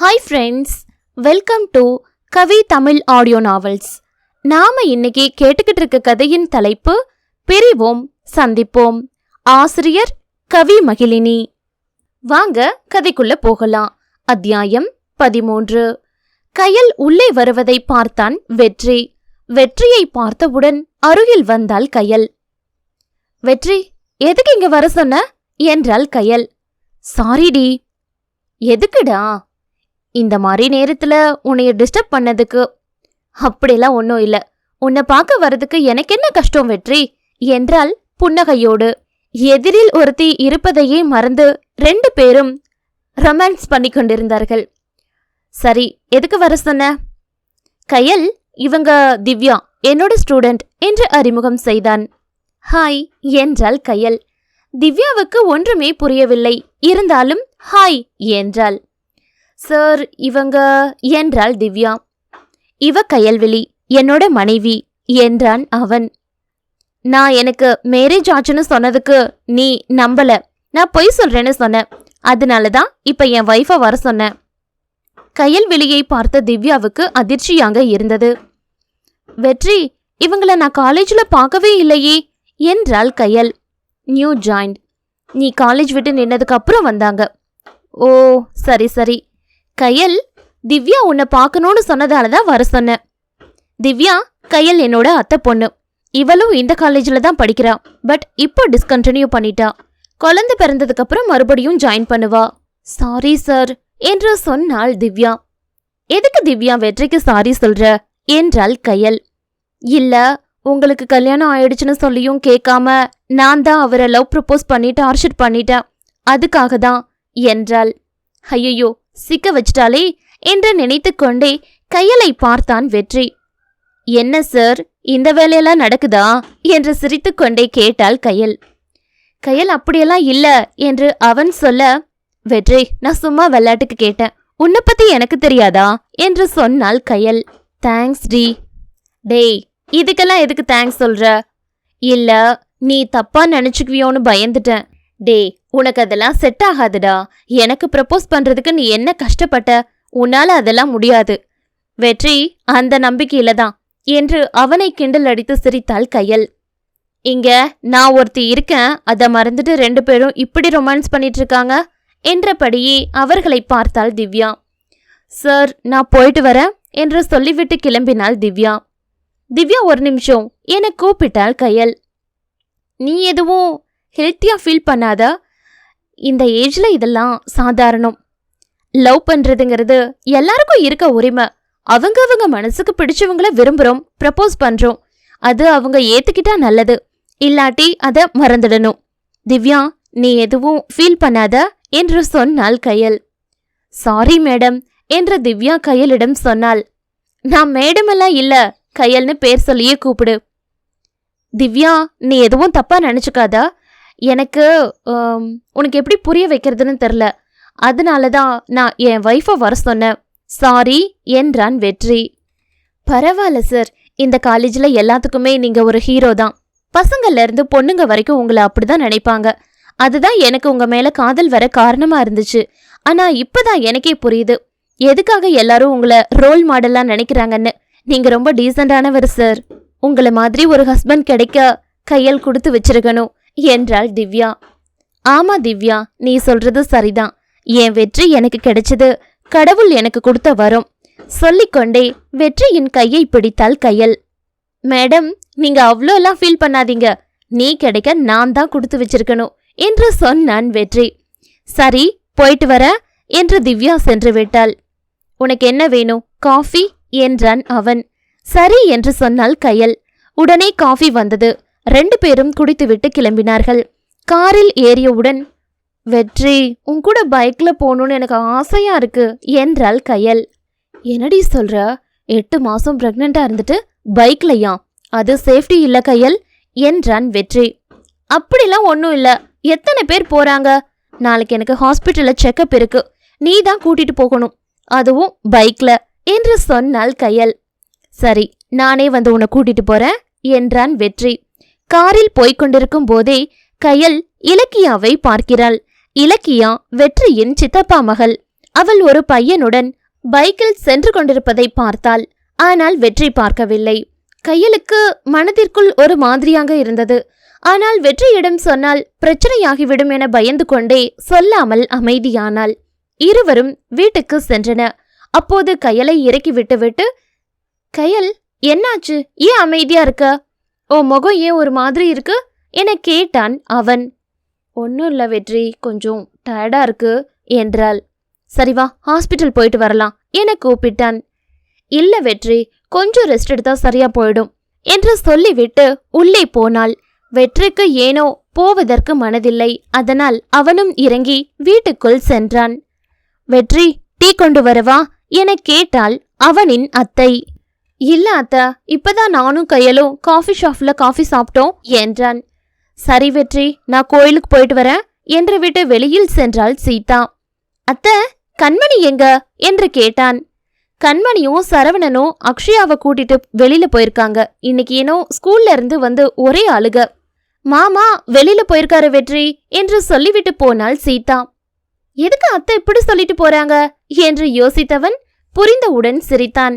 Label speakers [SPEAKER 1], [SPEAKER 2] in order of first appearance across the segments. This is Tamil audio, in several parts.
[SPEAKER 1] Hi friends welcome to Kavi Tamil audio novels நாம இன்னைக்கு கேட்டுக்கிட்டு இருக்க கதையின் தலைப்பு பிரிவோம் சந்திப்போம். ஆசிரியர் கவி மகிழினி. வாங்க கதைக்குள்ள போகலாம். அத்தியாயம் பதிமூன்று. கயல் உள்ளே வருவதை பார்த்தான் வெற்றி. வெற்றியை பார்த்தவுடன் அருகில் வந்தாள் கயல். வெற்றி எதுக்கு இங்க வர சொன்ன? என்றாள் கயல். சாரிடி எதுக்குடா? இந்த மாதிரி நேரத்தில் உன்னைய டிஸ்டர்ப் பண்ணதுக்கு அப்படிலாம் ஒன்றும் இல்லை. உன்னை பார்க்க வர்றதுக்கு எனக்கு என்ன கஷ்டம் வெற்றி? என்றால் புன்னகையோடு. எதிரில் ஒருத்தி இருப்பதையே மறந்து ரெண்டு பேரும் ரொமான்ஸ் பண்ணி கொண்டிருந்தார்கள். சரி எதுக்கு வர சொன்ன? கயல் இவங்க திவ்யா என்னோட ஸ்டூடெண்ட் என்று அறிமுகம் செய்தான். ஹாய் என்றாள் கயல். திவ்யாவுக்கு ஒன்றுமே புரியவில்லை. இருந்தாலும் ஹாய் என்றாள். சார் இவங்க என்றாள் திவ்யா. இவ கயல்விழி என்னோட மனைவி என்றான் அவன். நான் எனக்கு மேரேஜ் ஆச்சுன்னு சொன்னதுக்கு நீ நம்பல. நான் பொய் சொல்றேன்னு சொன்னேன். அதனால தான் இப்போ என் ஒய்ஃபை வர சொன்னேன். கயல்விழியை பார்த்த திவ்யாவுக்கு அதிர்ச்சியாக இருந்தது. வெற்றி இவங்கள நான் காலேஜில் பார்க்கவே இல்லையே என்றாள் கயல். நியூ ஜாயின்ட் நீ காலேஜ் விட்டு நின்னதுக்கு அப்புறம் வந்தாங்க. ஓ சரி சரி. கயல் திவ்யா உன்னை பார்க்கணும்னு சொன்னதால தான் வர சொன்னேன். திவ்யா கயல் என்னோட அத்தை பொண்ணு. இவளும் இந்த காலேஜில் தான் படிக்கிறா. பட் இப்போ டிஸ்கண்டினியூ பண்ணிட்டா. குழந்தை பிறந்ததுக்கப்புறம் மறுபடியும் ஜாயின் பண்ணுவா. சாரி சார் என்று சொன்னாள் திவ்யா. எதுக்கு திவ்யா வெற்றிக்கு சாரி சொல்ற? என்றாள் கயல். இல்ல உங்களுக்கு கல்யாணம் ஆயிடுச்சுன்னு சொல்லியும் கேட்காம நான் தான் அவரை லவ் ப்ரப்போஸ் பண்ணி டார்ச்சர் பண்ணிட்டேன். அதுக்காக தான் என்றாள். ஐயையோ சிக்க வச்சிட்டாலே என்று நினைத்து கொண்டே கையலை பார்த்தான் வெற்றி. என்ன சார் இந்த வேலையெல்லாம் நடக்குதா? என்று சிரித்துக்கொண்டே கேட்டாள் கையல். கையல் அப்படியெல்லாம் இல்ல என்று அவன் சொல்ல வெற்றி நான் சும்மா விளையாட்டுக்கு கேட்டேன். உன்னை பத்தி எனக்கு தெரியாதா? என்று சொன்னாள் கையல். தேங்க்ஸ் டி. டேய் இதுக்கெல்லாம் எதுக்கு தேங்க்ஸ் சொல்ற? இல்ல நீ தப்பா நினைச்சுக்குவியோன்னு பயந்துட்டேன். டேய் உனக்கு அதெல்லாம் செட் ஆகாதுடா. எனக்கு ப்ரப்போஸ் பண்றதுக்கு நீ என்ன கஷ்டப்பட்ட? உன்னால அதெல்லாம் முடியாது. வெற்றி அந்த நம்பிக்கையில தான் என்று அவனை கிண்டல் அடித்து சிரித்தாள் கையல். இங்க நான் ஒருத்தி இருக்கேன். அதை மறந்துட்டு ரெண்டு பேரும் இப்படி ரொமான்ஸ் பண்ணிட்டு இருக்காங்க என்றபடியே அவர்களை பார்த்தாள் திவ்யா. சார் நான் போயிட்டு வரேன் என்று சொல்லிவிட்டு கிளம்பினாள் திவ்யா. திவ்யா ஒரு நிமிஷம் என கூப்பிட்டாள் கையல். நீ எதுவும் ஹெல்த்தியாக ஃபீல் பண்ணாதா. இந்த ஏஜில் இதெல்லாம் சாதாரணம். லவ் பண்ணுறதுங்கிறது எல்லாருக்கும் இருக்க உரிமை. அவங்க அவங்க மனசுக்கு பிடிச்சவங்கள விரும்புகிறோம் ப்ரப்போஸ் பண்ணுறோம் அது அவங்க ஏற்றுக்கிட்டா நல்லது. இல்லாட்டி அதை மறந்துடணும். திவ்யா நீ எதுவும் ஃபீல் பண்ணாத என்று சொன்னாள் கையல். சாரி மேடம் என்று திவ்யா கையலிடம் சொன்னாள். நான் மேடமெல்லாம் இல்ல கையல்னு பேர் சொல்லியே கூப்பிடு. திவ்யா நீ எதுவும் தப்பா நினைச்சுக்காதா. எனக்கு உனக்கு எப்படி புரிய வைக்கிறதுன்னு தெரில. அதனால தான் நான் என் ஒய்ஃபை வர சொன்னேன். சாரி என்றான் வெற்றி. பரவாயில்ல சார் இந்த காலேஜில் எல்லாத்துக்குமே நீங்கள் ஒரு ஹீரோ தான். பசங்கள்லேருந்து பொண்ணுங்க வரைக்கும் உங்களை அப்படி தான் நினைப்பாங்க. அதுதான் எனக்கு உங்கள் மேலே காதல் வர காரணமாக இருந்துச்சு. ஆனால் இப்போ தான் எனக்கே புரியுது. எதுக்காக எல்லாரும் உங்களை ரோல் மாடலாக நினைக்கிறாங்கன்னு. நீங்கள் ரொம்ப டீசெண்டானவர் சார் உங்களை மாதிரி ஒரு ஹஸ்பண்ட் கிடைக்க கையல் கொடுத்து வச்சிருக்கணும். என்றாள் திவ்யா. ஆமா திவ்யா நீ சொல்றது சரிதான். என் வெற்றி எனக்கு கிடைச்சது. கடவுள் எனக்கு கொடுத்த வரும். சொல்லிக்கொண்டே வெற்றியின் கையை பிடித்தாள் கையல். மேடம் நீங்க அவ்வளோ எல்லாம் ஃபீல் பண்ணாதீங்க. நீ கிடைக்க நான் தான் கொடுத்து வச்சிருக்கணும் என்று சொன்னான் வெற்றி. சரி போயிட்டு வர என்று திவ்யா சென்று விட்டாள். உனக்கு என்ன வேணும்? காஃபி? என்றான் அவன். சரி என்று சொன்னாள் கையல். உடனே காஃபி வந்தது. ரெண்டு பேரும் குடித்துவிட்டு கிளம்பினார்கள். காரில் ஏறியவுடன் வெற்றி உன் கூட பைக்கில் போகணும்னு எனக்கு ஆசையாக இருக்கு என்றாள் கையல். என்னடி சொல்கிற எட்டு மாதம் ப்ரெக்னெண்ட்டாக இருந்துட்டு பைக்லையா அது சேஃப்டி இல்லை கையல் என்றான் வெற்றி. அப்படிலாம் ஒன்றும் இல்லை. எத்தனை பேர் போகிறாங்க நாளைக்கு எனக்கு ஹாஸ்பிட்டலில் செக்கப் இருக்கு. நீ தான் கூட்டிகிட்டு போகணும். அதுவும் பைக்கில் என்று சொன்னாள் கையல். சரி நானே வந்து உன்னை கூட்டிகிட்டு போகிறேன் என்றான் வெற்றி. காரில் போய்க் கொண்டிருக்கும் போதே கையல் இலக்கியாவை பார்க்கிறாள். இலக்கியா வெற்றியின் சித்தப்பா மகள். அவள் ஒரு பையனுடன் பைக்கில் சென்று கொண்டிருப்பதை பார்த்தாள். ஆனால் வெற்றி பார்க்கவில்லை. கையலுக்கு மனதிற்குள் ஒரு மாதிரியாக இருந்தது. ஆனால் வெற்றியிடம் சொன்னால் பிரச்சனையாகிவிடும் என பயந்து கொண்டே சொல்லாமல் அமைதியானாள். இருவரும் வீட்டுக்கு சென்றன. அப்போது கையலை இறக்கி விட்டுவிட்டு கையல் என்னாச்சு? ஏன் அமைதியா இருக்க? ஓ முகம் ஏன் ஒரு மாதிரி இருக்கு? என கேட்டான் அவன். ஒன்றும் இல்லை வெற்றி கொஞ்சம் டயர்டாக இருக்கு என்றாள். சரி வா ஹாஸ்பிட்டல் போயிட்டு வரலாம் என கூப்பிட்டான். இல்லை வெற்றி கொஞ்சம் ரெஸ்ட் எடுத்தா சரியா போயிடும் என்று சொல்லிவிட்டு உள்ளே போனாள். வெற்றிக்கு ஏனோ போவதற்கு மனதில்லை அதனால் அவனும் இறங்கி வீட்டுக்குள் சென்றான். வெற்றி டீ கொண்டு வரவா? என கேட்டாள் அவனின் அத்தை. இல்ல அத்தை இப்பதான் நானும் கையலும் காஃபி ஷாப்ல காஃபி சாப்பிட்டோம் என்றான். சரி வெற்றி நான் கோயிலுக்கு போயிட்டு வரேன் என்று விட்டு வெளியில் சென்றாள் சீதா. அத்தை கண்மணி எங்க? என்று கேட்டான். கண்மணியும் சரவணனும் அக்ஷயாவை கூட்டிட்டு வெளியில போயிருக்காங்க. இன்னைக்கு ஏனோ ஸ்கூல்ல இருந்து வந்து ஒரே அழுக மாமா வெளியில போயிருக்காரு வெற்றி என்று சொல்லிவிட்டு போனாள் சீதா. எதுக்கு அத்தை இப்படி சொல்லிட்டு போறாங்க? என்று யோசித்தவன் புரிந்தவுடன் சிரித்தான்.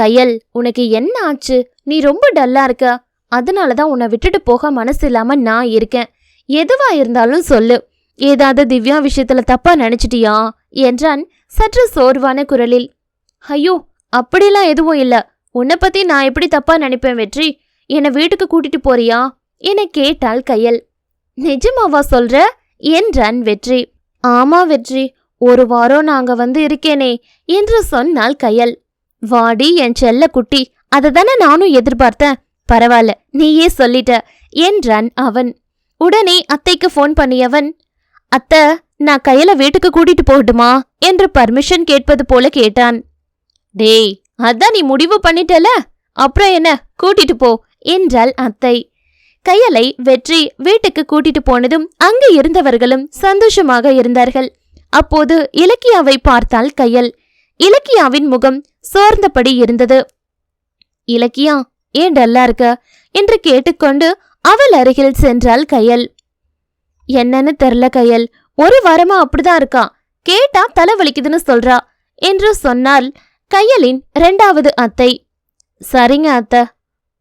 [SPEAKER 1] கையல் உனக்கு என்ன ஆச்சு? நீ ரொம்ப டல்லா இருக்க. அதனால தான் உன்னை விட்டுட்டு போக மனசு இல்லாம நான் இருக்கேன். எதுவா இருந்தாலும் சொல்லு. ஏதாவது திவ்யா விஷயத்துல தப்பா நினைச்சிட்டியா? என்றான் சற்று சோர்வான குரலில். ஐயோ அப்படிலாம் எதுவும் இல்ல. உன்னை பத்தி நான் எப்படி தப்பா நினைப்பேன் வெற்றி? என்னை வீட்டுக்கு கூட்டிட்டு போறியா? என கேட்டாள் கையல். நிஜமாவா சொல்ற? என்றான் வெற்றி. ஆமா வெற்றி. ஒரு வாரம் நாங்க வந்து இருக்கேனே என்று சொன்னாள் கையல். வாடி என் செல்ல குட்டி அதை தானே நானும் எதிர்பார்த்தேன். பரவாயில்ல நீயே சொல்லிட்ட என்றான் அவன். உடனே அத்தைக்கு ஃபோன் பண்ணியவன் அத்தை நான் கையில வீட்டுக்கு கூட்டிட்டு போகட்டுமா? என்று பர்மிஷன் கேட்பது போல கேட்டான். டேய் அதான் நீ முடிவு பண்ணிட்டல? அப்புறம் என்ன? கூட்டிட்டு போ என்றாள் அத்தை. கையலை வெற்றி வீட்டுக்கு கூட்டிட்டு போனதும் அங்கு இருந்தவர்களும் சந்தோஷமாக இருந்தார்கள். அப்போது இலக்கியாவை பார்த்தாள் கையல். இலக்கியாவின் முகம் சோர்ந்தபடி இருந்தது. இலக்கியா ஏன் டல்லா இருக்க என்று கேட்டுக்கொண்டு அவள் அருகில் சென்றாள் கையல். என்னன்னு தெரில கையல். ஒரு வாரமா அப்படிதான் இருக்கா. கேட்டா தலை வலிக்குதுன்னு சொல்றா என்று சொன்னால் கையலின் இரண்டாவது அத்தை. சரிங்க அத்தை.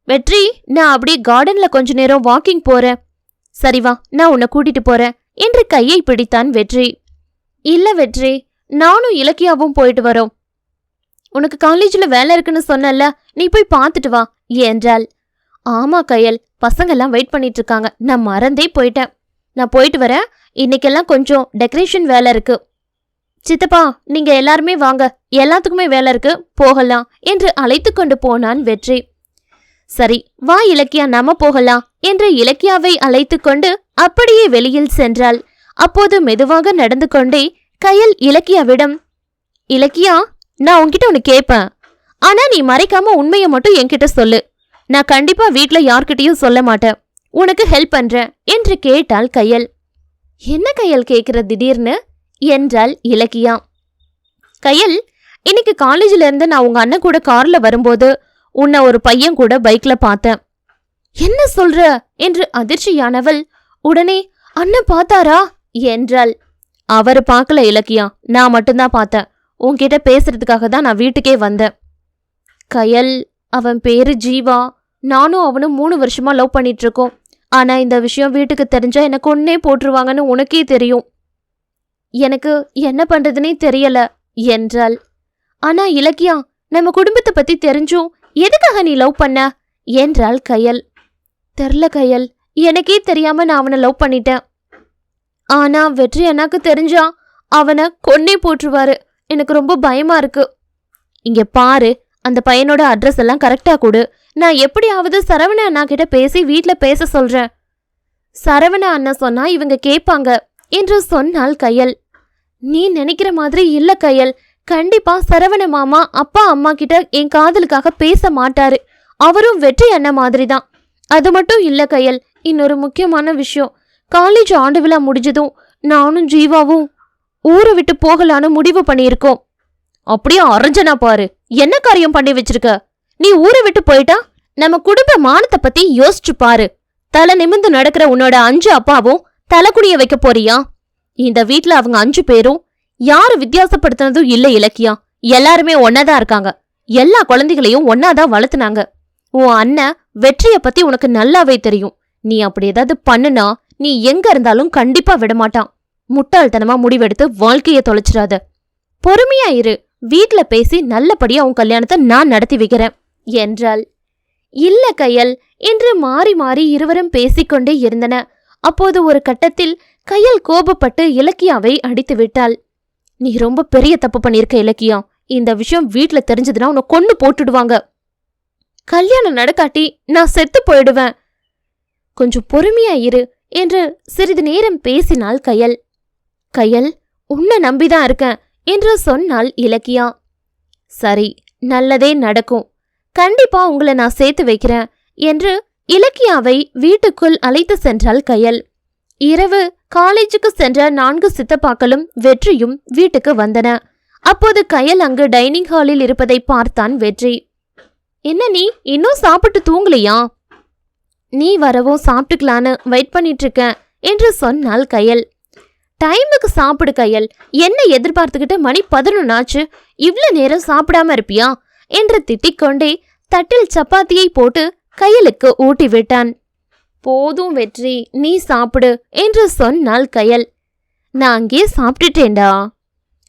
[SPEAKER 1] வெற்றி நான் அப்படியே கார்டன்ல கொஞ்ச நேரம் வாக்கிங் போறேன். சரி வா நான் உன்னை கூட்டிட்டு போறேன் என்று கையை பிடித்தான் வெற்றி. இல்ல வெற்றி நானும் இலக்கியாவும் போயிட்டு வரோம். உனக்கு காலேஜில் வேலை இருக்குன்னு சொன்னல நீ போய் பார்த்துட்டு வா என்றாள். ஆமா கையல். பசங்கெல்லாம் வெயிட் பண்ணிட்டு இருக்காங்க. நான் மறந்தே போயிட்டேன். நான் போயிட்டு வரேன். இன்னைக்கெல்லாம் கொஞ்சம் டெக்கரேஷன் வேலை இருக்கு. சித்தப்பா நீங்க எல்லாருமே வாங்க. எல்லாத்துக்குமே வேலை இருக்கு. போகலாம் என்று அழைத்து கொண்டு போனான் வெற்றி. சரி வா இலக்கியா நாம போகலாம் என்று இலக்கியாவை அழைத்து கொண்டு அப்படியே வெளியில் சென்றாள். அப்போது மெதுவாக நடந்து கொண்டே கையல் இலக்கியாவிடம் இலக்கியா நான் உன்கிட்ட ஒன்று கேட்பேன் ஆனா நீ மறைக்காம உண்மையை மட்டும் என்கிட்ட சொல்லு. நான் கண்டிப்பா வீட்டில் யார்கிட்டயும் சொல்ல மாட்டேன். உனக்கு ஹெல்ப் பண்றேன் என்று கேட்டாள் கையல். என்ன கையல் கேட்குற திடீர்னு? என்றாள் இலக்கியா. கையல் இன்னைக்கு காலேஜில் இருந்து நான் உங்க அண்ணன் கூட கார்ல வரும்போது உன்னை ஒரு பையன் கூட பைக்ல பார்த்தேன். என்ன சொல்ற? என்று அதிர்ச்சியானவள் உடனே அண்ணன் பார்த்தாரா? என்றாள். அவர் பார்க்கல இலக்கியா. நான் மட்டும்தான் பார்த்தேன். உன்கிட்ட பேசுறதுக்காக தான் நான் வீட்டுக்கே வந்தேன். கயல் அவன் பேரு ஜீவா. நானும் அவனும் மூணு வருஷமா லவ் பண்ணிட்டு இருக்கோம் ஆனா இந்த விஷயம் வீட்டுக்கு தெரிஞ்சா எனக்கு ஒன்னே போட்டுருவாங்கன்னு உனக்கே தெரியும். எனக்கு என்ன பண்றதுனே தெரியல. என்றாள். ஆனா இலக்கியா நம்ம குடும்பத்தை பத்தி தெரிஞ்சும் எதுக்காக நீ லவ் பண்ண? என்றாள் கயல். தெரில கயல். எனக்கே தெரியாம நான் அவனை லவ் பண்ணிட்டேன். ஆனா வெற்றி அண்ணாக்கு தெரிஞ்சா அவனை கொன்னே போட்டுருவாரு. எனக்கு ரொம்ப பயமா இருக்கு. இங்க பாரு அந்த பையனோட அட்ரஸ் எல்லாம் கரெக்டா கொடு. நான் எப்படியாவது சரவண அண்ணா கிட்ட பேசி வீட்டில் பேச சொல்றேன். சரவண அண்ணா சொன்னா இவங்க கேட்பாங்க என்று சொன்னால் கையல். நீ நினைக்கிற மாதிரி இல்ல கையல். கண்டிப்பா சரவண மாமா அப்பா அம்மா கிட்ட என் காதலுக்காக பேச மாட்டாரு. அவரும் வெற்றி அண்ணன் மாதிரி தான் அது மட்டும் இல்ல கையல் இன்னொரு முக்கியமான விஷயம். காலேஜ் ஆண்டு விழா முடிஞ்சதும் நானும் ஜீவாவும் ஊரை விட்டு போகலான்னு முடிவு பண்ணியிருக்கோம். அப்படியே அரைஞ்சனா பாரு என்ன காரியம் பண்ணி வச்சிருக்க? நீ ஊரை விட்டு போயிட்டா நம்ம குடும்ப மானத்தை பத்தி யோசிச்சு பாரு. தலை நிமிந்து நடக்கிற உன்னோட அஞ்சு அப்பாவும் தலைக்குடிய வைக்க போறியா? இந்த வீட்ல அவங்க அஞ்சு பேரும் யாரு வித்தியாசப்படுத்தினதும் இல்ல இலக்கியா? எல்லாருமே ஒன்னாதான் இருக்காங்க. எல்லா குழந்தைகளையும் ஒன்னாதான் வளர்த்துனாங்க. உன் அண்ணன் வெற்றிய பத்தி உனக்கு நல்லாவே தெரியும். நீ அப்படி ஏதாவது பண்ணுனா நீ எங்க இருந்தாலும் கண்டிப்பா விடமாட்டான். முட்டாள்தனமா முடிவெடுத்து வாழ்க்கையை தொலைச்சிடாத. பொறுமையா இரு. வீட்ல பேசி நல்லபடியா உன் கல்யாணத்தை நான் நடத்தி வைக்கிறேன். என்றாள். இல்ல கையல். என்று மாறி மாறி இருவரும் பேசிக்கொண்டே இருந்தன. அப்போது ஒரு கட்டத்தில் கையல் கோபப்பட்டு இலக்கியாவை அடித்து விட்டாள். நீ ரொம்ப பெரிய தப்பு பண்ணியிருக்க இலக்கியா. இந்த விஷயம் வீட்ல தெரிஞ்சதுன்னா உன்னை கொண்டு போட்டுடுவாங்க. கல்யாணம் நடக்காட்டி நான் செத்து போயிடுவேன். கொஞ்சம் பொறுமையா இரு. என்று சிறிது நேரம் பேசினாள் கயல். கயல் உன்னை நம்பிதான் இருக்கேன் என்று சொன்னாள் இலக்கியா. சரி நல்லதே நடக்கும். கண்டிப்பா உங்களை நான் சேர்த்து வைக்கிறேன் என்று இலக்கியாவை வீட்டுக்குள் அழைத்து சென்றாள் கயல். இரவு காலேஜுக்கு சென்ற நான்கு சித்தப்பாக்களும் வெற்றியும் வீட்டுக்கு வந்தன. அப்போது கயல் அங்கு டைனிங் ஹாலில் இருப்பதை பார்த்தான் வெற்றி. என்ன நீ இன்னும் சாப்பிட்டு தூங்கலையா? நீ வரவும் சாப்பிட்டுக்கலான்னு வெயிட் பண்ணிட்டுருக்கேன் என்று சொன்னாள் கையல். டைமுக்கு சாப்பிடு கையல். என்ன எதிர்பார்த்துக்கிட்டு மணி பதினொன்னாச்சு. ஆச்சு நேரம் சாப்பிடாம இருப்பியா? என்று திட்டிக்கொண்டே தட்டில் சப்பாத்தியை போட்டு கையலுக்கு ஊட்டி விட்டான் போதும் வெற்றி. நீ சாப்பிடு என்று சொன்னாள் கயல். நான் அங்கேயே சாப்பிட்டுட்டேன்டா.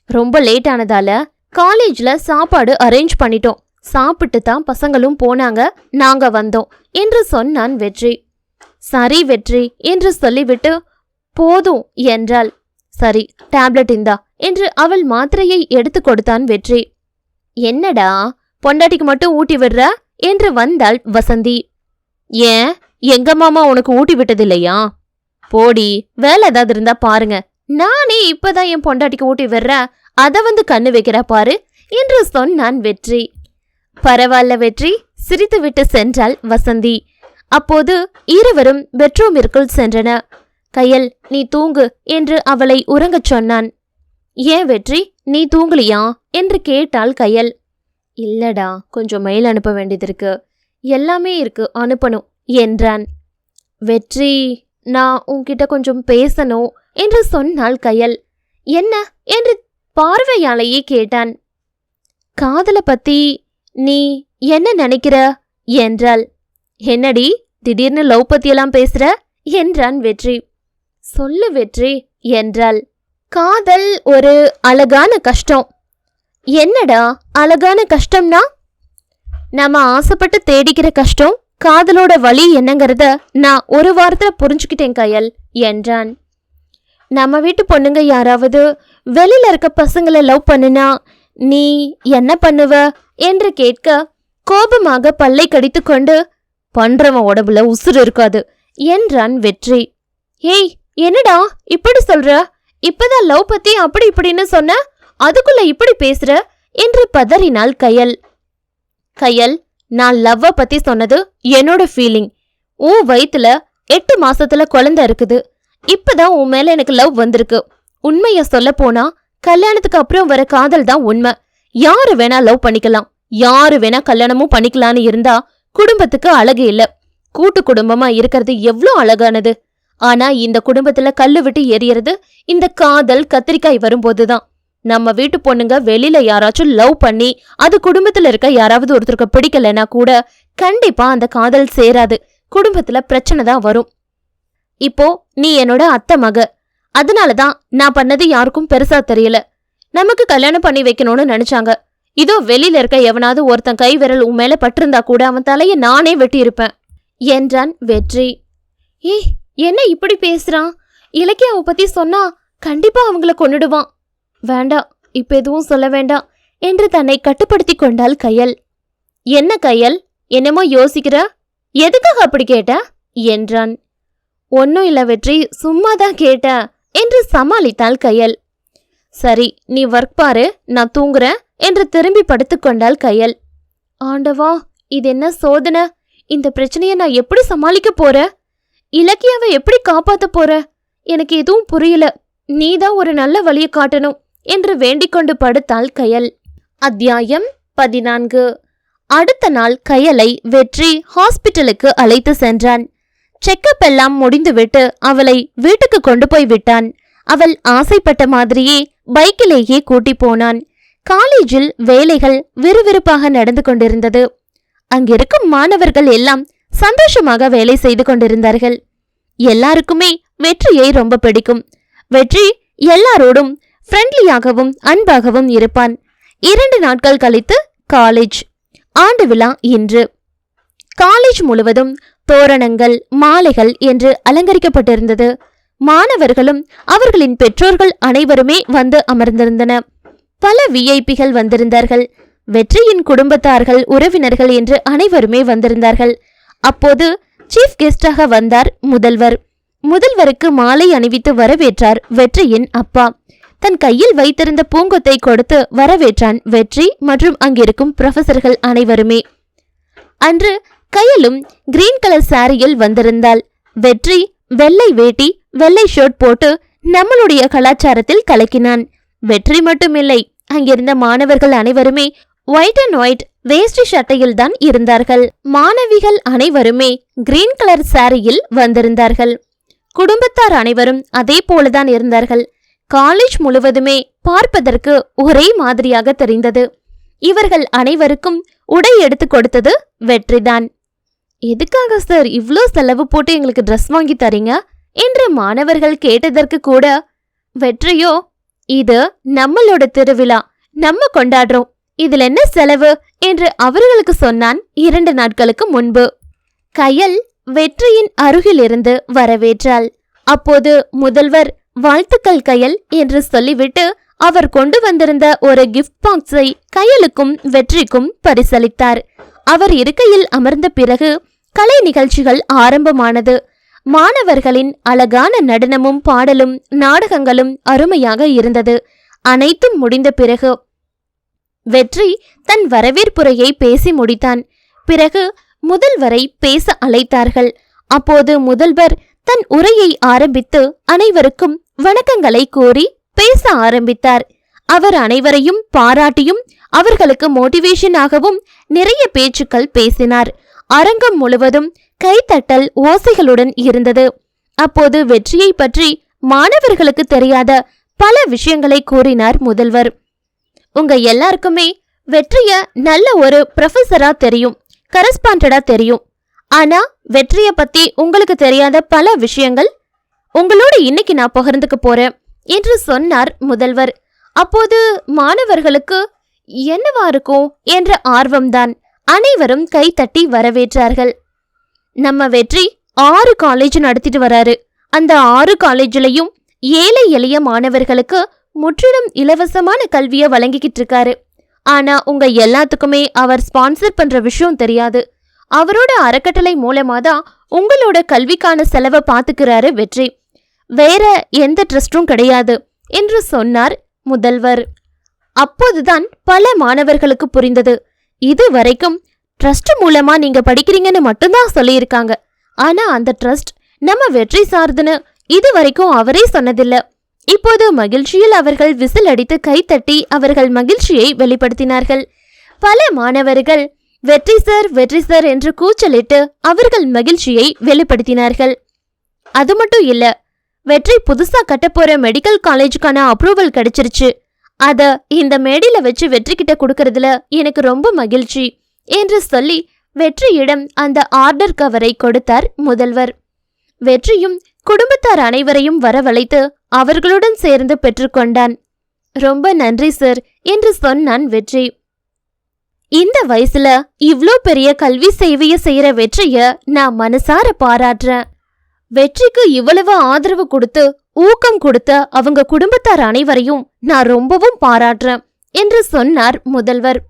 [SPEAKER 1] ரொம்ப லேட் ஆனதால காலேஜில் சாப்பாடு அரேஞ்ச் பண்ணிட்டோம். சாப்பிட்டு தான் பசங்களும் போனாங்க. நாங்க வந்தோம். என்று சொன்னான் வெற்றி. சரி வெற்றி என்று சொல்லிவிட்டு போதும் என்றாள். சரி டேப்லெட் இந்தா என்று அவள் மாத்திரையை எடுத்து கொடுத்தான் வெற்றி. என்னடா பொண்டாட்டிக்கு மட்டும் ஊட்டி விடுற? என்று வந்தாள் வசந்தி. ஏன்? எங்க மாமா உனக்கு ஊட்டி விட்டதில்லையா? போடி வேலை ஏதாவது இருந்தா பாருங்க. நானே இப்பதான் என் பொண்டாட்டிக்கு ஊட்டி விடுறேன் அதை வந்து கண்ணு வைக்கிற பாரு என்று சொன்னான் வெற்றி. பரவாயில்ல வெற்றி சிரித்துவிட்டு சென்றாள் வசந்தி. அப்போது இருவரும் பெட்ரூமிற்குள் சென்றன. கையல் நீ தூங்கு என்று அவளை உறங்கச் சொன்னான். ஏன் வெற்றி நீ தூங்கலியா? என்று கேட்டாள் கையல். இல்லடா கொஞ்சம் மெயில் அனுப்ப வேண்டியது இருக்கு எல்லாமே இருக்கு அனுப்பணும் என்றான். வெற்றி நான் உன்கிட்ட கொஞ்சம் பேசணும் என்று சொன்னாள் கையல். என்ன? என்று பார்வையாலேயே கேட்டான். காதலை பத்தி நீ என்ன நினைக்கிற? என்றாள். என்னடி? திடீர்னு லவ் பத்தியெல்லாம் பேசுற? என்றான் வெற்றி. சொல்லு வெற்றி என்றாள். காதல் ஒரு அழகான கஷ்டம். என்னடா அழகான கஷ்டம்னா? நம்ம ஆசைப்பட்டு தேடிக்கிற கஷ்டம் காதலோட வழி என்னங்கிறத நான் ஒரு வாரத்தில் புரிஞ்சுக்கிட்டேன் கையல் என்றான். நம்ம வீட்டு பொண்ணுங்க யாராவது வெளியில் இருக்க பசங்களை லவ் பண்ணுனா நீ என்ன பண்ணுவ? என்று கேட்க கோபமாக பல்லை கடித்துக்கொண்டு பண்றவன் உடம்புல உசுறு இருக்காது என்றான் வெற்றி. ஏய் என்னடா இப்படி சொல்ற? இப்பதான் லவ் பத்தி அப்படி இப்படின்னு சொன்ன? அதுக்குள்ள இப்படி பேசுற? என்று பதறினாள் கயல். கயல் நான் லவ்வ பத்தி சொன்னது என்னோட ஃபீலிங் உன் வயித்துல எட்டு மாசத்துல குழந்தை இருக்குது. இப்பதான் உன் மேல எனக்கு லவ் வந்திருக்கு. உண்மைய சொல்ல போனா கல்யாணத்துக்கு அப்புறம் வர காதல் தான் உண்மை. யாரு வேணா லவ் பண்ணிக்கலாம். யாரு வேணா கல்யாணமும் பண்ணிக்கலான்னு இருந்தா குடும்பத்துக்கு அழகு இல்ல. கூட்டு குடும்பமா இருக்கிறது எவ்வளோ அழகானது. ஆனா இந்த குடும்பத்துல கல்லு விட்டு எரியறது இந்த காதல் கத்திரிக்காய் வரும்போதுதான். நம்ம வீட்டு பொண்ணுங்க வெளியில யாராச்சும் லவ் பண்ணி அது குடும்பத்துல இருக்க யாராவது ஒருத்தருக்கு பிடிக்கலன்னா கூட கண்டிப்பா அந்த காதல் சேராது. குடும்பத்துல பிரச்சனை தான் வரும். இப்போ நீ என்னோட அத்தை மக. அதனாலதான் நான் பண்ணது யாருக்கும் பெருசா தெரியல. நமக்கு கல்யாணம் பண்ணி வைக்கணும்னு நினைச்சாங்க. இதோ வெளியில இருக்க எவனாவது ஒருத்தன் கை விரல் உன் மேல பட்டிருந்தா கூட அவன் தலையை நானே வெட்டியிருப்பேன். என்றான் வெற்றி. ஏ என்ன இப்படி பேசுறான்? இலக்கியாவை பத்தி சொன்னா கண்டிப்பா அவங்கள கொன்னுடுவான். வேண்டாம் இப்ப எதுவும் சொல்ல வேண்டாம் என்று தன்னை கட்டுப்படுத்தி கொண்டாள் கையல். என்ன கையல்? என்னமோ யோசிக்கிற? எதுக்காக அப்படி கேட்ட? என்றான். ஒன்னும் இல்ல வெற்றி சும்மாதான் கேட்ட என்று சமாளித்தாள் கையல். சரி நீ ஒர்க் பாரு நான் தூங்குறேன் என்று திரும்பி படுத்துக்கொண்டாள் கையல். ஆண்டவா இது என்ன சோதனை? இந்த பிரச்சனையை நான் எப்படி சமாளிக்க போறேன் இலக்கியாவை எப்படி காப்பாத்த போற? எனக்கு எதுவும் புரியல. நீதான் ஒரு நல்ல வழியை காட்டணும் என்று வேண்டிக்கொண்டு படுத்தாள் கயல். அத்தியாயம் பதினான்கு. அடுத்த நாள் கயலை வெற்றி ஹாஸ்பிட்டலுக்கு அழைத்து சென்றான். செக்கப் எல்லாம் முடிந்துவிட்டு அவளை வீட்டுக்கு கொண்டு போய் விட்டான். அவள் ஆசைப்பட்ட மாதிரியே பைக்கிலேயே கூட்டி போனான். காலேஜில் வேலைகள் விறுவிறுப்பாக நடந்து கொண்டிருந்தது. அங்கிருக்கும் மாணவர்கள் எல்லாம் சந்தோஷமாக வேலை செய்து கொண்டிருந்தார்கள். எல்லாருக்குமே வெற்றியை ரொம்ப பிடிக்கும். வெற்றி எல்லாரோடும் ஃப்ரெண்ட்லியாகவும் அன்பாகவும் இருப்பான். இரண்டு நாட்கள் கழித்து காலேஜ் ஆண்டு விழா இன்று. காலேஜ் முழுவதும் தோரணங்கள் மாலைகள் என்று அலங்கரிக்கப்பட்டிருந்தது. மாணவர்களும் அவர்களின் பெற்றோர்கள் அனைவருமே வந்து அமர்ந்திருந்தன. பல விஐபிகள் வந்திருந்தார்கள். வெற்றியின் குடும்பத்தார்கள் உறவினர்கள் என்று அனைவருமே வந்திருந்தார்கள். அப்போது சீஃப் கெஸ்டாக வந்தார் முதல்வர். முதல்வருக்கு மாலை அணிவித்து வரவேற்றார் வெற்றியின் அப்பா. தன் கையில் வைத்திருந்த பூங்கொத்தை கொடுத்து வரவேற்றான் வெற்றி மற்றும் அங்கிருக்கும் ப்ரொஃபசர்கள் அனைவருமே. அன்று கையிலும் கிரீன் கலர் சாரியில் வந்திருந்தாள். வெற்றி வெள்ளை வேட்டி வெள்ளை ஷர்ட் போட்டு நம்மளுடைய கலாச்சாரத்தில் கலக்கினான். வெற்றி மட்டுமில்லை அங்கிருந்த மாணவர்கள் அனைவருமே ஒயிட் அண்ட் ஒயிட் வேஷ்டி சட்டையில் தான் இருந்தார்கள். மாணவிகள் அனைவருமே கிரீன் கலர் சாரியில் வந்திருந்தார்கள். குடும்பத்தார் அனைவரும் அதே போலதான் இருந்தார்கள். காலேஜ் முழுவதுமே பார்ப்பதற்கு ஒரே மாதிரியாக தெரிந்தது. இவர்கள் அனைவருக்கும் உடை எடுத்து கொடுத்தது வெற்றிதான். எதுக்காக சார் இவ்வளோ செலவு போட்டு எங்களுக்கு ட்ரெஸ் வாங்கி தரீங்க? என்று மாணவர்கள் கேட்டதற்கு கூட வெற்றியோ இது நம்மளோட திருவிழா நம்ம கொண்டாடுறோம். இதுல என்ன செலவு? என்று அவர்களுக்கு சொன்னான் இரண்டு நாட்களுக்கு முன்பு. கயல் வெற்றியின் அருகிலிருந்து வரவேற்றாள். அப்போது முதல்வர் வாழ்த்துக்கள் கயல் என்று சொல்லிவிட்டு அவர் கொண்டு வந்திருந்த ஒரு கிஃப்ட் பாக்ஸை கயலுக்கும் வெற்றிக்கும் பரிசளித்தார். அவர் இருக்கையில் அமர்ந்த பிறகு கலை நிகழ்ச்சிகள் ஆரம்பமானது. மாணவர்களின் அழகான நடனமும் பாடலும் நாடகங்களும் அருமையாக இருந்தது. அனைத்தும் முடிந்த பிறகு வெற்றி தன் வரவேற்புரையை பேசி முடித்தான். பிறகு முதல்வரை பேச அழைத்தார்கள். அப்போது முதல்வர் தன் உரையை ஆரம்பித்து அனைவருக்கும் வணக்கங்களை கூறி பேச ஆரம்பித்தார். அவர் அனைவரையும் பாராட்டியும் அவர்களுக்கு மோட்டிவேஷனாகவும் நிறைய பேச்சுக்கள் பேசினார். அரங்கம் முழுவதும் கைத்தட்டல் ஓசைகளுடன் இருந்தது. அப்போது வெற்றியை பற்றி மாணவர்களுக்கு தெரியாத பல விஷயங்களை கூறினார் முதல்வர். உங்க எல்லாருக்குமே வெற்றிய நல்ல ஒரு ப்ரொஃபஸரா தெரியும் கரஸ்பாண்டடா தெரியும். ஆனா வெற்றிய பத்தி உங்களுக்கு தெரியாத பல விஷயங்கள்? உங்களோட இன்னைக்கு நான் பகிர்ந்துக்க போறேன் என்று சொன்னார் முதல்வர். அப்போது மாணவர்களுக்கு என்னவா இருக்கும்? என்ற ஆர்வம்தான் அனைவரும் கைத்தட்டி வரவேற்றார்கள். நம்ம வெற்றி ஆறு காலேஜ் நடத்திட்டு வராரு. அந்த ஆறு காலேஜ்லயும் ஏழை எளிய மாணவர்களுக்கு முற்றிலும் இலவசமான கல்வியை வழங்கிக்கிட்டு இருக்காரு. ஆனா உங்க எல்லாத்துக்குமே அவர் ஸ்பான்சர் பண்ற விஷயம் தெரியாது. அவரோட அறக்கட்டளை மூலமா தான் உங்களோட கல்விக்கான செலவை பார்த்துக்கிறாரு வெற்றி. வேற எந்த ட்ரஸ்டும் கிடையாது என்று சொன்னார் முதல்வர். அப்போதுதான் பல மாணவர்களுக்கு புரிந்தது. இது வரைக்கும் ட்ரஸ்ட் மூலமா நீங்க படிக்கிறீங்கன்னு மட்டும்தான் சொல்லியிருக்காங்க. ஆனா அந்த ட்ரஸ்ட் நம்ம வெற்றி சார்துன்னு இது வரைக்கும் அவரே சொன்னதில்ல. இப்போது மகிழ்ச்சியில் அவர்கள் விசில் அடித்து கைத்தட்டி அவர்கள் மகிழ்ச்சியை வெளிப்படுத்தினார்கள். பல மாணவர்கள் வெற்றி சார் வெற்றி சார் என்று கூச்சலிட்டு அவர்கள் மகிழ்ச்சியை வெளிப்படுத்தினார்கள். அது மட்டும் இல்ல வெற்றி புதுசா கட்டப்போற மெடிக்கல் காலேஜுக்கான அப்ரூவல் கிடைச்சிருச்சு. அத இந்த மேடையில வச்சு வெற்றி கிட்ட கொடுக்கறதுல எனக்கு ரொம்ப மகிழ்ச்சி. என்று சொல்லி வெற்றியிடம் அந்த ஆர்டர் கவரை கொடுத்தார் முதல்வர். வெற்றியும் குடும்பத்தார் அனைவரையும் வரவழைத்து அவர்களுடன் சேர்ந்து பெற்றுக்கொண்டான் ரொம்ப நன்றி சார் என்று சொன்னான் வெற்றி. இந்த வயசுல இவ்ளோ பெரிய கல்வி சேவைய செய்யற வெற்றிய நான் மனசார பாராட்டுறேன். வெற்றிக்கு இவ்வளவு ஆதரவு கொடுத்து ஊக்கம் கொடுத்த அவங்க குடும்பத்தார் அனைவரையும் நான் ரொம்பவும் பாராட்டுறேன் என்று சொன்னார் முதல்வர்.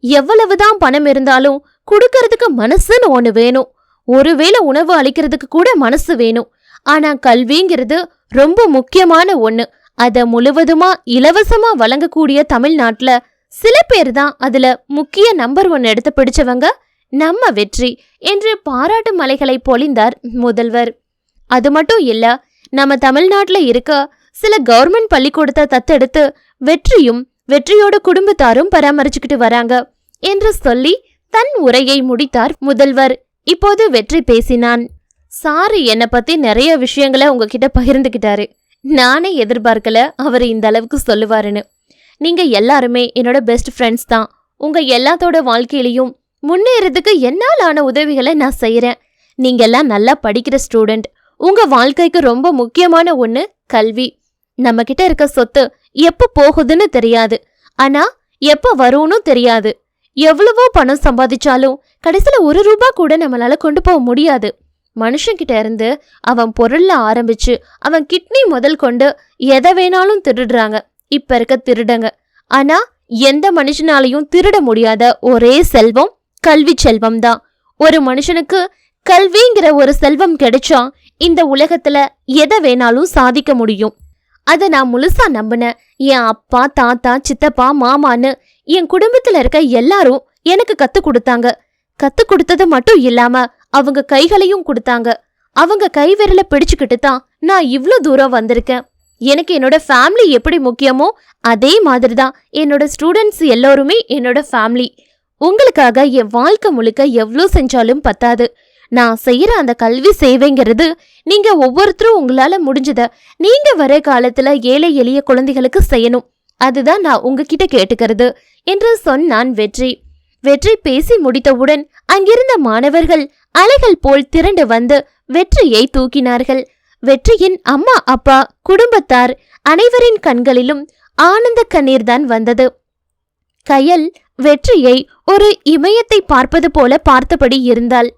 [SPEAKER 1] எவ்வளவுதான் பணம் இருந்தாலும் கொடுக்கறதுக்கு மனசுன்னு ஒன்று வேணும். ஒருவேளை உணவு அளிக்கிறதுக்கு கூட மனசு வேணும். ஆனா கல்விங்கிறது ரொம்ப முக்கியமான ஒண்ணு. அதை முழுவதுமா இலவசமா வழங்கக்கூடிய தமிழ்நாட்டுல சில பேர் தான் அதுல முக்கிய நம்பர் ஒன் எடுத்து பிடிச்சவங்க நம்ம வெற்றி என்று பாராட்டு மலைகளை பொழிந்தார் முதல்வர். அது மட்டும் இல்ல நம்ம தமிழ்நாட்டில் இருக்க சில கவர்மெண்ட் பள்ளிக்கூடத்தை தத்தெடுத்து வெற்றியும் வெற்றியோட குடும்பத்தாரும் பராமரிச்சுக்கிட்டு வராங்க என்று சொல்லி தன் உரையை முடித்தார் முதல்வர். இப்போது வெற்றி பேசினான். சாரு என்னை பத்தி நிறைய விஷயங்களை உங்ககிட்ட பகிர்ந்துக்கிட்டாரு. நானே எதிர்பார்க்கல அவர் இந்த அளவுக்கு சொல்லுவாருன்னு. நீங்க எல்லாருமே என்னோட பெஸ்ட் ஃப்ரெண்ட்ஸ் தான். உங்க எல்லாத்தோட வாழ்க்கையிலையும் முன்னேறதுக்கு என்னால் ஆன உதவிகளை நான் செய்கிறேன் நீங்கெல்லாம் நல்லா படிக்கிற ஸ்டூடெண்ட் உங்க வாழ்க்கைக்கு ரொம்ப முக்கியமான ஒன்று கல்வி. நம்ம கிட்ட இருக்க சொத்து எப்ப போகுதுன்னு தெரியாது. ஆனா எப்ப வரும்னு தெரியாது. எவ்வளவோ பணம் சம்பாதிச்சாலும் கடைசியில ஒரு ரூபா கூட நம்மளால கொண்டு போக முடியாது. மனுஷன்கிட்ட இருந்து அவன் பொருள்ல ஆரம்பிச்சு அவன் கிட்னி முதல் கொண்டு எதை வேணாலும் திருடுறாங்க. இப்ப இருக்க திருடங்க. ஆனா எந்த மனுஷனாலையும் திருட முடியாத ஒரே செல்வம் கல்வி செல்வம் தான் ஒரு மனுஷனுக்கு கல்விங்கிற ஒரு செல்வம் கிடைச்சா இந்த உலகத்துல எதை வேணாலும் சாதிக்க முடியும். அதை நான் முழுசா நம்பினேன். என் அப்பா தாத்தா சித்தப்பா மாமான்னு என் குடும்பத்துல இருக்க எல்லாரும் எனக்கு கத்து கொடுத்தாங்க. கத்து கொடுத்தது மட்டும் இல்லாம அவங்க கைகளையும் கொடுத்தாங்க. அவங்க கை விரல பிடிச்சுக்கிட்டு தான் நான் இவ்ளோ தூரம் வந்திருக்கேன். எனக்கு என்னோட ஃபேமிலி எப்படி முக்கியமோ அதே மாதிரி தான் என்னோட ஸ்டூடெண்ட்ஸ் எல்லோருமே என்னோட ஃபேமிலி உங்களுக்காக என் வாழ்க்கை முழுக்க எவ்வளோ செஞ்சாலும் பத்தாது. நான் செய்யற அந்த கல்வி சேவைங்கிறது நீங்க ஒவ்வொருத்தரும் உங்களால முடிஞ்சத நீங்க வர காலத்துல ஏழை எளிய குழந்தைகளுக்கு செய்யணும். அதுதான் நான் உங்ககிட்ட கேட்டுக்கிறது என்று சொன்னான் வெற்றி. வெற்றி பேசி முடித்தவுடன் அங்கிருந்த மாணவர்கள் அலைகள் போல் திரண்டு வந்து வெற்றியை தூக்கினார்கள். வெற்றியின் அம்மா அப்பா குடும்பத்தார் அனைவரின் கண்களிலும் ஆனந்த கண்ணீர்தான் வந்தது. கயல் வெற்றியை ஒரு இமயத்தை பார்ப்பது போல பார்த்தபடி இருந்தாள்.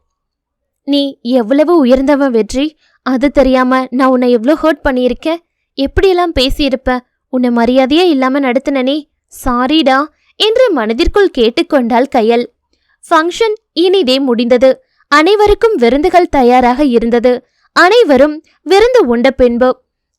[SPEAKER 1] நீ எவ்வளவு உயர்ந்தவன் வெற்றி? அது தெரியாம நான் உன்னை எவ்வளோ ஹர்ட் பண்ணியிருக்கேன் எப்படியெல்லாம் பேசியிருப்ப? உன்னை மரியாதையே இல்லாம நடத்தினனே சாரிடா என்று மனதிற்குள் கேட்டுக்கொண்டாள் கையல். ஃபங்க்ஷன் இனிதே முடிந்தது. அனைவருக்கும் விருந்துகள் தயாராக இருந்தது. அனைவரும் விருந்து உண்ட பின்பு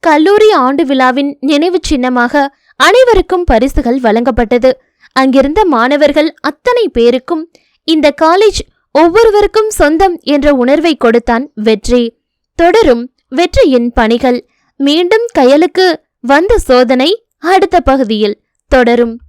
[SPEAKER 1] கல்லூரி ஆண்டு விழாவின் நினைவு சின்னமாக அனைவருக்கும் பரிசுகள் வழங்கப்பட்டது. அங்கிருந்த மாணவர்கள் அத்தனை பேருக்கும் இந்த காலேஜ் ஒவ்வொருவருக்கும் சொந்தம் என்ற உணர்வை கொடுத்தான் வெற்றி. தொடரும் வெற்றியின் பணிகள். மீண்டும் கையலுக்கு வந்த சோதனை அடுத்த பகுதியில் தொடரும்.